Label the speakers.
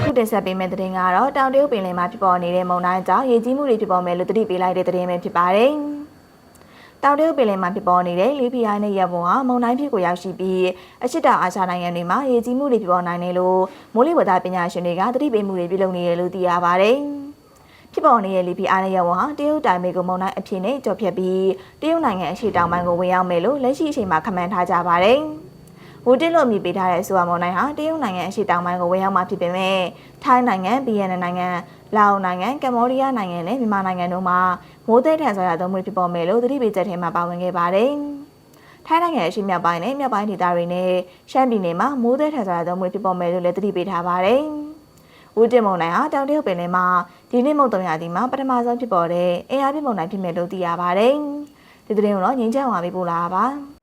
Speaker 1: အခုတင်ဆက်ပေးမယ့်သတင်းကတော့တောင်တရုတ်ပင်လယ်မှာဖြစ်ပေါ်နေတဲ့မုန်တိုင်းကြောင့်ရေကြီးမှုတွေဖြစ်ပေါ်မယ်လို့သတိပေးလိုက်တဲ့သတင်းပဲဖြစ်ပါတယ်။တောင်တရုတ်ပင်လယ်မှာဖြစ်ပေါ်နေတဲ့လေပြင်းအားနဲ့ရပ်ပေါ်ဟာမုန်တိုင်းဖြစ်ကိုရောက်ရှိပြီးအရှစ်တောင်အာရှနိုင်ငံတွေမှာရေကြီးမှုတွေဖြစ်ပေါ်နိုင်တယ်လို့မိုးလေဝသပညာရှင်တွေကသတိပေးမှုတွေပြုလုပ်နေတယ်လို့သိရပါတယ်။ဖြစ်ပေါ်နေတဲ့လေပြင်းအားနဲ့ရပ်ပေါ်ဟာတရုတ်တိုင်မေကိုမုန်တိုင်းအဖြစ်နဲ့ကြော်ဖြတ်ပြီးတရုတ်နိုင်ငံအရှေ့တောင်ပိုင်းကိုဝင်ရောက်မယ်လို့လက်ရှိအချိန်မှာခန့်မှန်းထားကြပါတယ်။ ဝူတစ်လို့အမည်ပေးထားတဲ့ဆိုပါမွန်နိုင်ဟာတရုတ်နိုင်ငံအရှေ့တောင်ပိုင်းကိုဝင်ရောက်မှာဖြစ်ပေမဲ့ထိုင်းနိုင်ငံ၊ဗီယက်နမ်နိုင်ငံ၊လာအိုနိုင်ငံ၊ကမ္ဘောဒီးယားနိုင်ငံနဲ့မြန်မာနိုင်ငံတို့မှာမိုးသည်ထန်စွာရသုံးမှုဖြစ်ပေါ်မယ်လို့သတိပေးချက်ထဲမှာပါဝင်ခဲ့ပါတယ်။ထိုင်းနိုင်ငံအရှေ့မြောက်ပိုင်းနဲ့မြောက်ပိုင်းဒေသတွေနဲ့ရှမ်းပြည်နယ်မှာမိုးသည်ထန်စွာရသုံးမှုဖြစ်ပေါ်မယ်လို့လည်းသတိပေးထားပါတယ်။ဝူတင်မုန်တိုင်းဟာတောင်တရုတ်ပင်လယ်မှာဒီနေ့မုတ်တုံရာသီမှာပထမဆုံးဖြစ်ပေါ်တဲ့အင်အားပြမုန်တိုင်းဖြစ်မယ်လို့သိရပါတယ်။ဒီသတင်းကိုတော့ငင်းချမ်းဝါပေးပို့လာတာပါ။